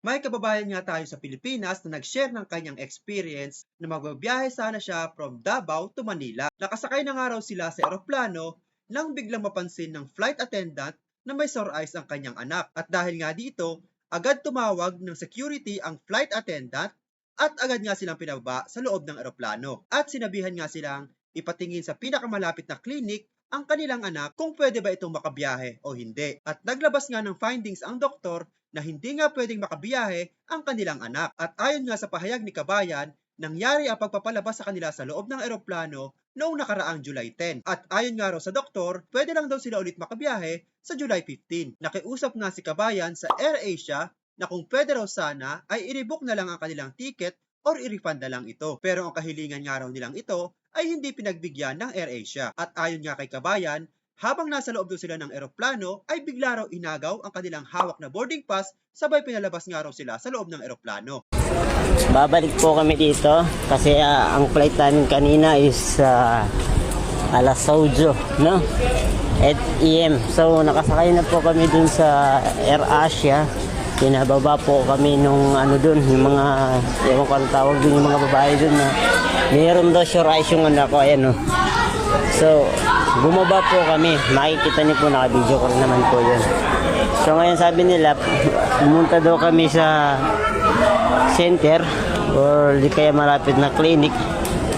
May kababayan nga tayo sa Pilipinas na nag-share ng kanyang experience na magbabiyahe sana siya from Davao to Manila. Nakasakay na nga raw sila sa eroplano nang biglang mapansin ng flight attendant na may sore eyes ang kanyang anak. At dahil nga dito, agad tumawag ng security ang flight attendant at agad nga silang pinababa sa loob ng eroplano. At sinabihan nga silang ipatingin sa pinakamalapit na clinic ang kanilang anak kung pwede ba itong makabiyahe o hindi. At naglabas nga ng findings ang doktor na hindi nga pwedeng makabiyahe ang kanilang anak. At ayon nga sa pahayag ni Kabayan, nangyari ang pagpapalabas sa kanila sa loob ng eroplano noong nakaraang July 10. At ayon nga raw sa doktor, pwede lang daw sila ulit makabiyahe sa July 15. Nakiusap nga si Kabayan sa AirAsia na kung pwede raw sana ay i-rebook na lang ang kanilang ticket or i-refund na lang ito. Pero ang kahilingan nga raw nilang ito ay hindi pinagbigyan ng AirAsia. At ayon nga kay Kabayan, habang nasa loob daw sila ng eroplano, ay bigla raw inagaw ang kanilang hawak na boarding pass sabay pinalabas nga raw sila sa loob ng eroplano. Babalik po kami dito kasi ah, ang flight namin kanina is uh, alas 8, no? 8 AM. So nakasakay na po kami dun sa Air Asia. Pinababa po kami nung ano dun, yung mga, ewan ko ang tawag dun, yung mga babae dun na mayroon daw sure eyes yung anak ko, ayan no. So, bumaba po kami. Makikita niyo po, naka-video ko naman po yun. So ngayon sabi nila, pumunta daw kami sa center or di kaya malapit na clinic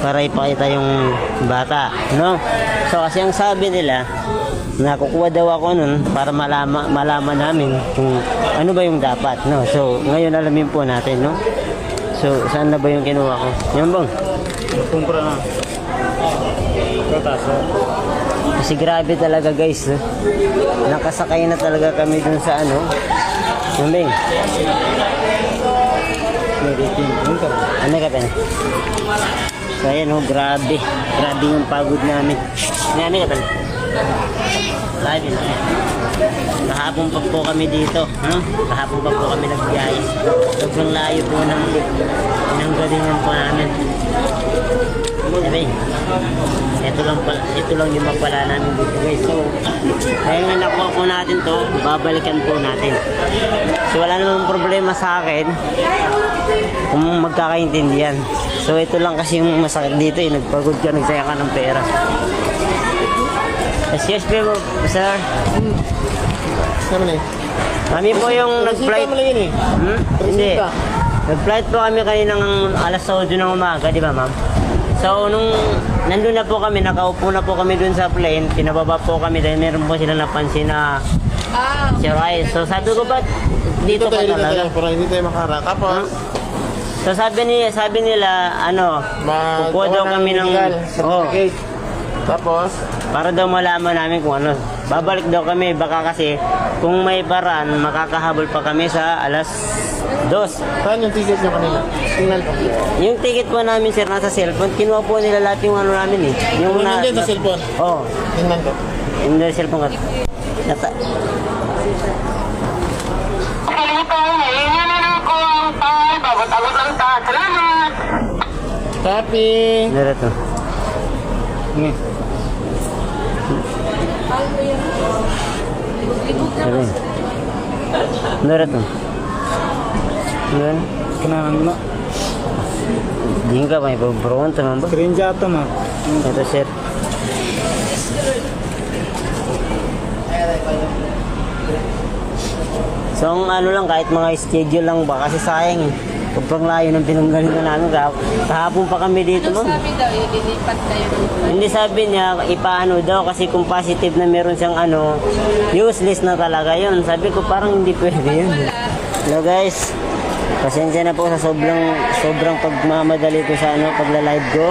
para ipakita yung bata, no? So kasi ang sabi nila, nakukuha daw ako nun para malama, malaman namin kung ano ba yung dapat, no? So ngayon alamin po natin, no? So saan na ba yung kinuha ko? Yan bang? Kumpra na. Kataso. Kasi grabe talaga guys, no? Nakasakay na talaga kami dun sa ano? Bang? Ano ka pa? So ayan oh, grabe. Grabe yung pagod namin. Ano ka pa? Labi na. Kahapon pa po kami dito. No? Kahapon pa po kami nagbiyahe. Sobrang layo po ng pinanggalingan po namin. Sabi, ito lang pala, ito lang yung mapala namin dito guys. So, dahil nga nakuha po natin to, babalikan po natin. So, wala namang problema sa akin kung magkakaintindihan. So, ito lang kasi yung masakit dito, eh. nagpagod ka, nagsaya ka ng pera. Excuse me, sir. Sama na eh. Kami po yung nag-flight. mo lang yun eh. Hmm? Hindi. Nag-flight po kami kaninang alas 8 ng umaga, di ba ma'am? So, nung nandun na po kami, nakaupo na po kami dun sa plane, pinababa po kami dahil meron po sila napansin na Ah, Sir Ice. So, sabi ko, ba't dito ka tayo, dito talaga? tayo, para hindi tayo makaharap. Tapos, So, sabi, ni, sabi nila, ano, mag- kukuha daw kami ng... medical Oh, certificate. Tapos, para daw malaman namin kung ano. Babalik daw kami, baka kasi kung may paraan, makakahabol pa kami sa alas 2. saan yung ticket nyo kanina? Tingnan ko. Yung ticket po namin sir nasa cellphone, kinuha po nila lahat yung ano namin eh. Yung Yung nandiyan sa cellphone. Oh, Tingnan ko. yung nasa cellphone ka. Nata Copy. Nara to. Ni. Sabi. Nara to. Yan. Kananan mo. Di ka may pabron tamang ba? Screenshot to ma. Ito sir. So ang ano lang kahit mga schedule lang ba kasi sayang eh. Sobrang layo ng pinanggalingan namin. Kah- Kahapon pa kami dito ma'am. sabi daw, ililipat kayo dito. Hindi sabi niya ipaano daw kasi kung positive na meron siyang ano, useless na talaga yun. Sabi ko parang hindi pwede yun. Hello guys, pasensya na po sa sobrang sobrang pagmamadali ko sa ano, pagla-live ko.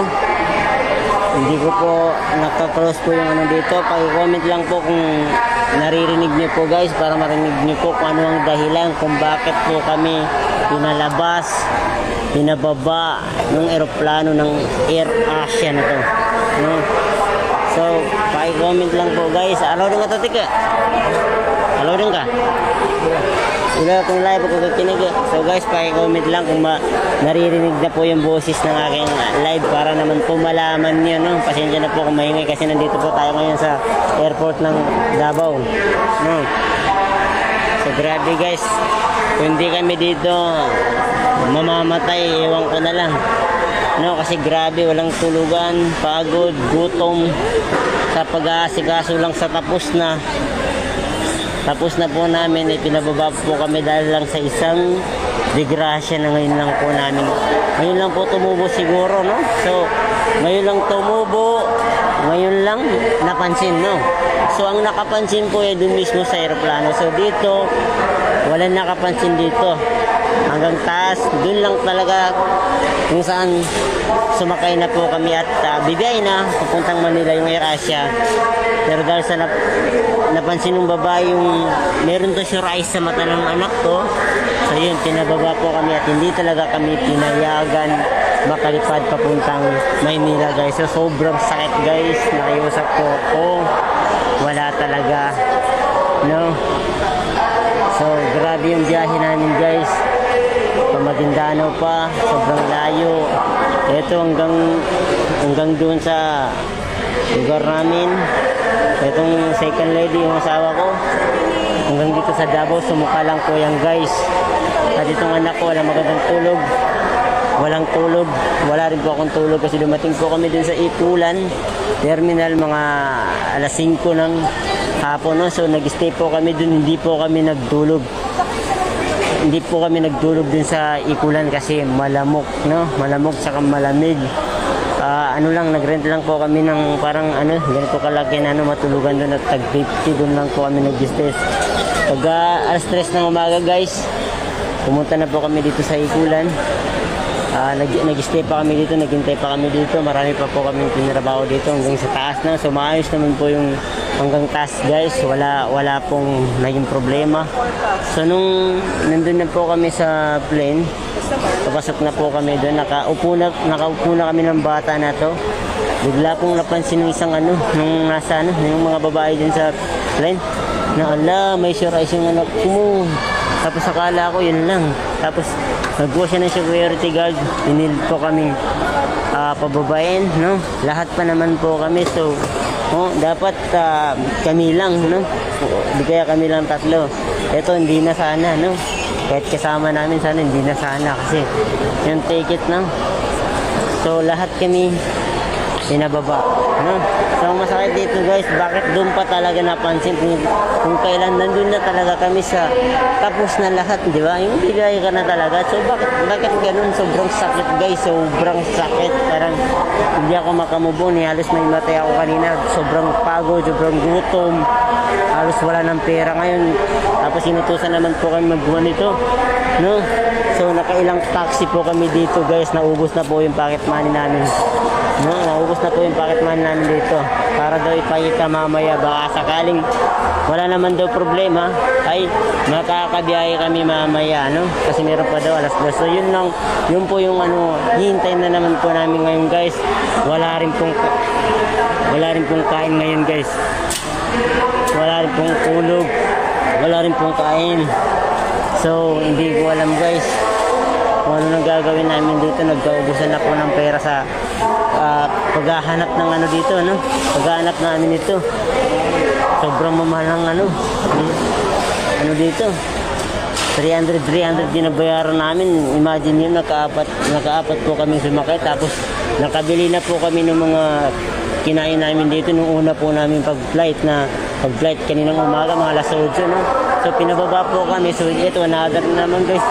Hindi ko po naka-close po yung ano dito. Pag-comment lang po kung naririnig niyo po guys para marinig niyo po kung ano ang dahilan kung bakit po kami pinalabas, pinababa ng eroplano ng Air Asia na to. No? So, paki-comment lang po guys. Alaw din ka to, tika. Alaw din ka. Sila kung live ako kakinig. eh. So guys, paki-comment lang kung ma naririnig na po yung boses ng aking live para naman po malaman niyo, no? Pasensya na po kung maingay kasi nandito po tayo ngayon sa airport ng Davao. No? So grabe guys. Kung hindi kami dito mamamatay, ewan ko na lang. No, kasi grabe, walang tulugan, pagod, gutom sa pag-aasikaso lang sa tapos na. Tapos na po namin, eh, po kami dahil lang sa isang disgrasya na ngayon lang po namin. Ngayon lang po tumubo siguro, no? So, ngayon lang tumubo, ngayon lang napansin, no? So, ang nakapansin po ay dun mismo sa aeroplano. So, dito, walang nakapansin dito. Hanggang taas, dun lang talaga kung saan sumakay na po kami at uh, bibiyay na papuntang Manila yung Air Asia. Pero dahil sa nap- napansin ng babae yung meron to sure eyes sa mata ng anak ko. So yun, pinababa po kami at hindi talaga kami pinayagan makalipad papuntang Maynila guys. So sobrang sakit guys. Nakiusap ko ako. Wala talaga. No? So grabe yung biyahe namin guys. Pamatindano pa, sobrang layo. Ito hanggang hanggang doon sa lugar namin. Itong second lady, yung asawa ko. Hanggang dito sa Davao, sumuka lang po yan guys. At itong anak ko, wala magandang tulog. Walang tulog. Wala rin po akong tulog kasi dumating po kami dun sa Ikulan Terminal mga alas 5 ng hapon. No? So nag-stay po kami dun, hindi po kami nagtulog hindi po kami nagtulog din sa ikulan kasi malamok, no? Malamok saka malamig. Ah, ano lang, nagrent lang po kami ng parang ano, ganito kalaki na ano, matulugan doon at tag 50 doon lang po kami nag-stay. Pag ah, alas 3 ng umaga guys, pumunta na po kami dito sa ikulan. Ah, nag nag-stay pa kami dito, naghintay pa kami dito. Marami pa po kami tinrabaho dito hanggang sa taas na. So maayos naman po yung hanggang taas guys. Wala wala pong naging problema. So nung nandun na po kami sa plane, papasok na po kami doon. Nakaupo na, nakaupo na kami ng bata na to. Bigla kong napansin ng isang ano, nung nasa ano, yung mga babae din sa plane. Na ala, may sure eyes yung anak mo. Tapos akala ko yun lang. Tapos nagbuo siya ng security guard. Pinil po kami ah, pababain, no? Lahat pa naman po kami. So, oh, dapat ah, kami lang, no? Di kaya kami lang tatlo. Ito, hindi na sana, no? Kahit kasama namin sana, hindi na sana. Kasi yung ticket, no? So, lahat kami pinababa. No? So, masakit dito guys, bakit doon pa talaga napansin kung, kung kailan nandun na talaga kami sa tapos na lahat, di ba? Yung bigay ka na talaga. So, bakit, bakit ganun? Sobrang sakit guys, sobrang sakit. Parang hindi ako makamubon. Eh. Halos may matay ako kanina. Sobrang pagod, sobrang gutom. Halos wala ng pera ngayon. Tapos inutusan naman po kami magbuwan nito. No? So, nakailang taxi po kami dito guys. Naubos na po yung pocket money namin. No, naubos na po yung pocket money namin dito. Para daw ipakita mamaya baka sakaling wala naman daw problema ay makakabiyahe kami mamaya, no? Kasi meron pa daw alas 2. So yun lang, yun po yung ano, hihintay na naman po namin ngayon guys. Wala rin pong wala rin pong kain ngayon guys. Wala rin pong tulog. Wala rin pong kain. So, hindi ko alam guys kung ano nang gagawin namin dito. Nagkaubusan na po ng pera sa ah, paghahanap ng ano dito, no? Paghahanap namin ito. Sobrang mamahal ng ano. Ano dito? 300, 300 din nabayaran namin. Imagine yun, nakaapat, nakaapat po kami sumakay. Tapos nakabili na po kami ng mga kinain namin dito nung una po namin pag-flight na pag-flight kaninang umaga, mga alas 8, no? So pinababa po kami. So ito, another na naman guys.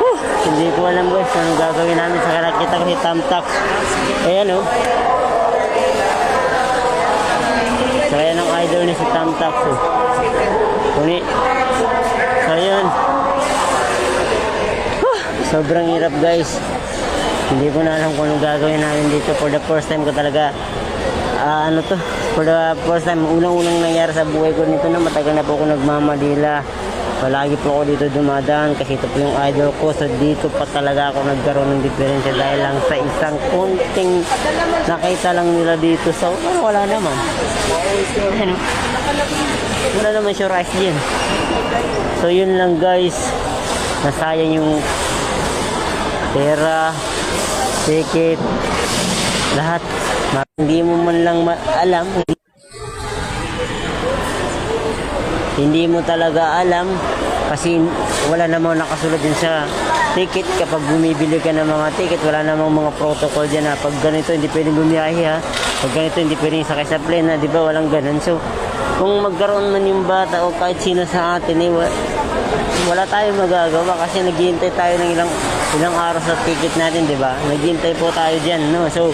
Whew! Hindi ko alam guys anong gagawin namin sa nakita ko si Tamtax. Ayan oh. So ayan ang idol ni si Tamtax oh. Kuni. So ayan. Sobrang hirap guys. Hindi ko na alam kung anong gagawin namin dito. For the first time ko talaga ah, ano to, for the first time, unang-unang nangyari sa buhay ko nito na matagal na po ako nagmamadila. Palagi po ako dito dumadaan kasi ito po yung idol ko. So dito pa talaga ako nagkaroon ng diferensya dahil lang sa isang konting nakita lang nila dito. So ano, wala naman. Ano? Wala naman sure eyes din. So yun lang guys. Nasayang yung pera, ticket, lahat. Hindi mo man lang ma- alam. hindi mo talaga alam kasi wala namang nakasulad din sa ticket kapag bumibili ka ng mga ticket wala namang mga protocol dyan na pag ganito hindi pwedeng bumiyahe ha pag ganito hindi pwedeng sakay sa plane ha di ba walang ganun so kung magkaroon man yung bata o kahit sino sa atin eh, wa- wala tayong magagawa kasi naghihintay tayo ng ilang ilang araw sa ticket natin, di ba? Naghihintay po tayo diyan, no? So,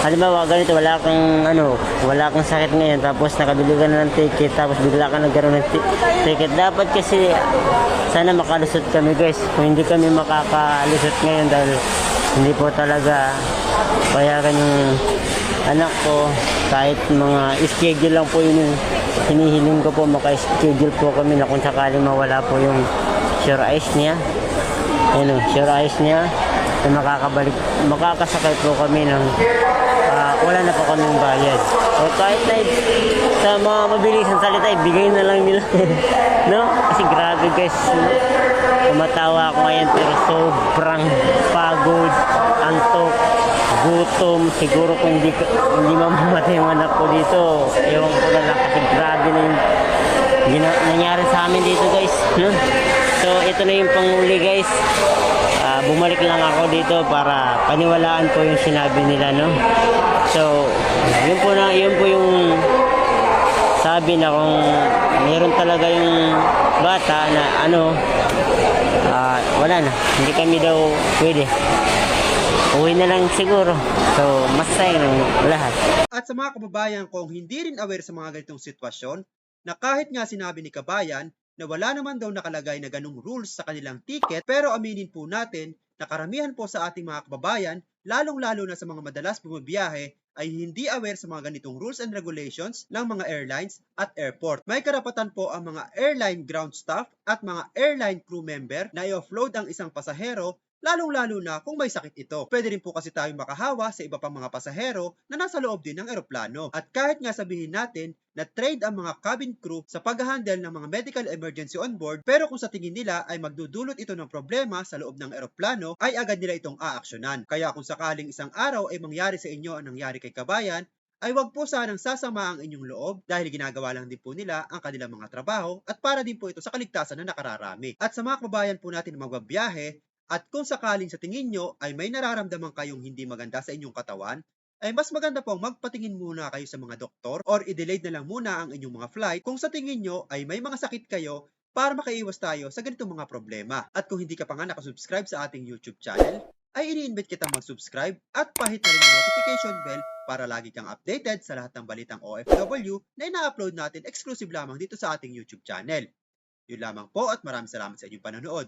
halimbawa ganito, wala kang ano, wala kang sakit ngayon tapos nakabili ka na ng ticket tapos bigla ka nagkaroon ng ti- ticket. Dapat kasi sana makalusot kami, guys. Kung hindi kami makakalusot ngayon dahil hindi po talaga payagan yung anak ko kahit mga schedule lang po yun hinihiling ko po maka-schedule po kami na kung sakaling mawala po yung sure eyes niya ano, sure eyes niya na makakabalik makakasakay po kami ng wala na po kaming bayad. O kahit na sa mga mabilisang salita ibigay na lang nila. No? Kasi grabe guys no? tumatawa ako ngayon pero sobrang pagod antok gutom. Siguro kung ka- hindi mamamatay yung anak ko dito ewan ko na lang kasi grabe na yung gina- nangyari sa amin dito guys. No? So ito na yung panguli guys. Ah, bumalik lang ako dito para paniwalaan ko yung sinabi nila no? So yun po na yun po yung sabi na kung meron talaga yung bata na ano ah, wala na. Hindi kami daw pwede. Uwi na lang siguro. So masaya ng lahat. At sa mga kababayan kong hindi rin aware sa mga ganitong sitwasyon, na kahit nga sinabi ni Kabayan na wala naman daw nakalagay na ganung rules sa kanilang ticket, pero aminin po natin na karamihan po sa ating mga kababayan, lalong-lalo na sa mga madalas bumabiyahe, ay hindi aware sa mga ganitong rules and regulations ng mga airlines at airport. May karapatan po ang mga airline ground staff at mga airline crew member na i-offload ang isang pasahero lalong-lalo na kung may sakit ito. Pwede rin po kasi tayong makahawa sa iba pang mga pasahero na nasa loob din ng eroplano. At kahit nga sabihin natin na trade ang mga cabin crew sa pag-handle ng mga medical emergency on board, pero kung sa tingin nila ay magdudulot ito ng problema sa loob ng eroplano, ay agad nila itong aaksyonan. Kaya kung sakaling isang araw ay mangyari sa inyo ang nangyari kay Kabayan, ay wag po sanang sasama ang inyong loob dahil ginagawa lang din po nila ang kanilang mga trabaho at para din po ito sa kaligtasan na nakararami. At sa mga kababayan po natin na magbabiyahe, at kung sakaling sa tingin nyo ay may nararamdaman kayong hindi maganda sa inyong katawan, ay mas maganda pong magpatingin muna kayo sa mga doktor or i-delay na lang muna ang inyong mga flight kung sa tingin nyo ay may mga sakit kayo para makaiwas tayo sa ganitong mga problema. At kung hindi ka pa nga nakasubscribe sa ating YouTube channel, ay ini-invite kitang mag-subscribe at pahit na rin ang notification bell para lagi kang updated sa lahat ng balitang OFW na ina-upload natin exclusive lamang dito sa ating YouTube channel. Yun lamang po at maraming salamat sa inyong panonood.